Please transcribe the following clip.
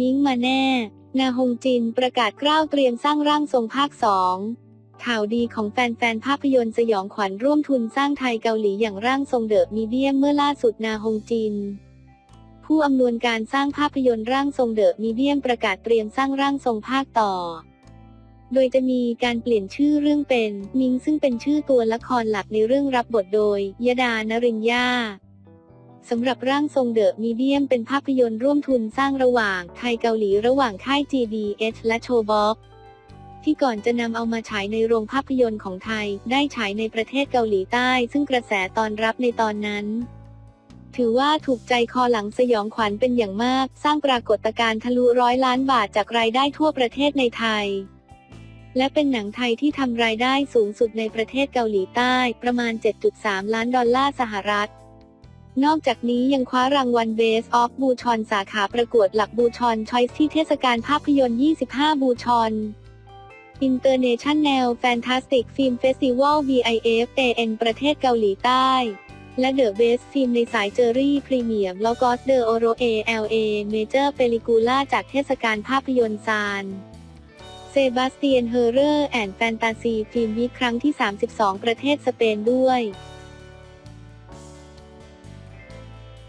มิงมาแน่ นาฮงจินประกาศกล้าวเตรียมสร้างร่างทรงภาคสองข่าวดีของแฟนๆ ภาพยนตร์สยองขวัญร่วมทุนสร้างไทยเกาหลีอย่างร่างทรงเดอะมีเดียมเมื่อล่าสุดนาฮงจิน ผู้อำนวยการสร้างภาพยนตร์ร่างทรงเดอะมีเดียมประกาศเตรียมสร้างร่างทรงภาคต่อ โดยจะมีการเปลี่ยนชื่อเรื่องเป็นมิงซึ่งเป็นชื่อตัวละครหลักในเรื่องรับบทโดยยดานรินยา สำหรับร่างทรงเดอะมีเดียมเป็นภาพยนตร์ร่วมทุนสร้างระหว่างไทยเกาหลีระหว่างค่าย GDH และโชบ็อกที่ก่อนจะนำเอามาฉายในโรงภาพยนตร์ของไทย ได้ฉายในประเทศเกาหลีใต้ ซึ่งกระแสตอนรับในตอนนั้น ถือว่าถูกใจคอหลังสยองขวัญเป็นอย่างมาก สร้างปรากฏการณ์ทะลุร้อยล้านบาทจากรายได้ทั่วประเทศในไทย และเป็นหนังไทยที่ทำรายได้สูงสุดในประเทศเกาหลีใต้ ประมาณ 7.3 ล้านดอลลาร์สหรัฐ นอกจากนี้ยังคว้ารางวัล Best of บูชอนสาขาประกวดหลักบูชอนชอยส์ที่เทศกาลภาพยนตร์ 25 บูชอน International Fantastic Film Festival VIFAN ประเทศเกาหลีใต้ และ The Best Film ในสายเจอรี่พรีเมียมแล้วก็เดอโอโรเอ LA Major Película จากเทศกาลภาพยนตร์ซานเซบาสเตียนเฮอร์เรอร์แอนด์แฟนตาซีฟิล์มวีครั้งที่ 32 ประเทศสเปนด้วย